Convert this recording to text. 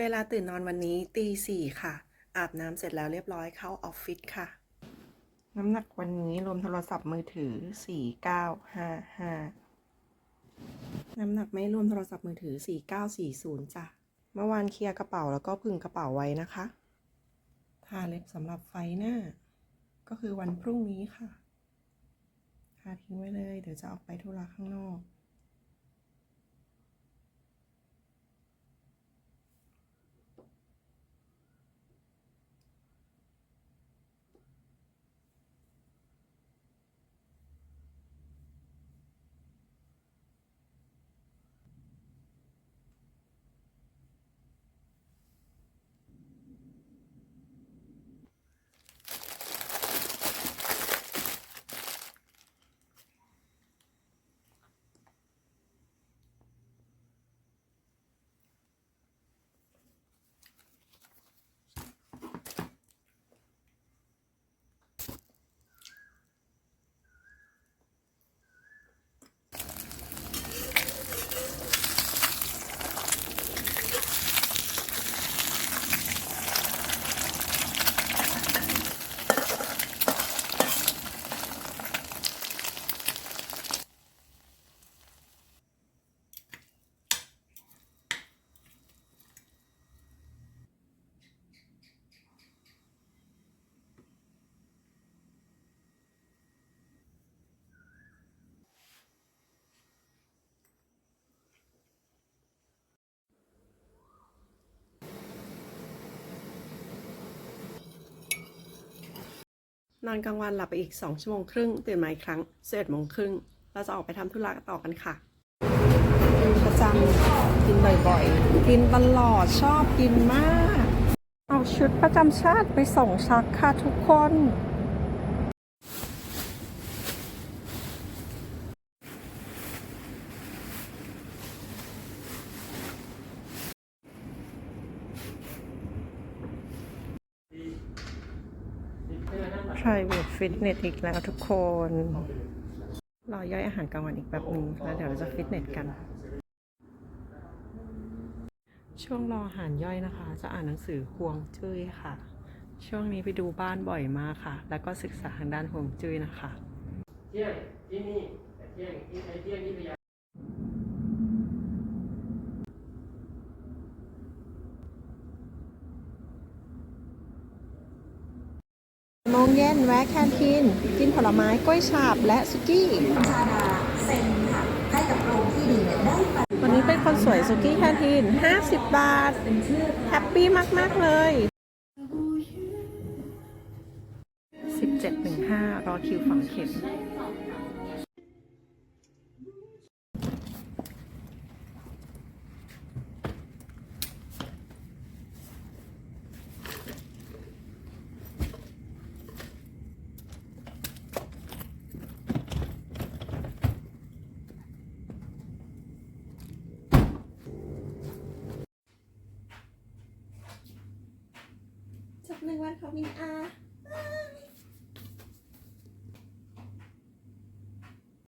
เวลาตื่นนอนวันนี้ตีสี่ค่ะ อาบน้ำเสร็จแล้วเรียบร้อยเข้าออฟฟิศค่ะ น้ำหนักวันนี้รวมโทรศัพท์มือถือสี่เก้าห้าห้าน้ำหนักไม่รวมโทรศัพท์มือถือสี่เก้าสี่ศูนย์จ้ะ เมื่อวานเคลียร์กระเป๋าแล้วก็พึ่งกระเป๋าไว้นะคะ ทาเล็บสำหรับไฟหน้า ก็คือวันพรุ่งนี้ค่ะ ทาทิ้งไว้เลย เดี๋ยวจะออกไปธุระข้างนอก นอนกลางวันหลับไปอีก 2 ชั่วโมงครึ่ง ตื่นมาอีกครั้ง11โมงครึ่ง เราจะออกไปทำธุระต่อกันค่ะกินประจำกินบ่อยๆ กินตลอดชอบกินมาก เอาชุดประจำชาติไปส่งชักค่ะทุกคน private fitness อีกแล้วทุกคน รอย่อยอาหารกลางวันอีกแบบหนึ่งแล้วเดี๋ยวเราจะฟิตเนสกัน ช่วงรออาหารย่อยนะคะ จะอ่านหนังสือห่วงจุ้ยค่ะ ช่วงนี้ไปดูบ้านบ่อยมากค่ะ แล้วก็ศึกษาทางด้านห่วงจุ้ยนะคะ เที่ยงที่นี่แต่เที่ยงที่ไอเที่ยงที่พยา งเย็นแวะแคนทีนกินผลไม้กล้วยฉาบและสุกี้ชาดาเซ็นค่ะให้กับโรงที่ดินเนี่ยได้ไปวันนี้เป็นคนสวยสุกี้แคนทีน 50 บาท แฮปปี้มาก ๆ เลย 1715 รอคิวฝังเข็ม หนึ่งวันของมินอา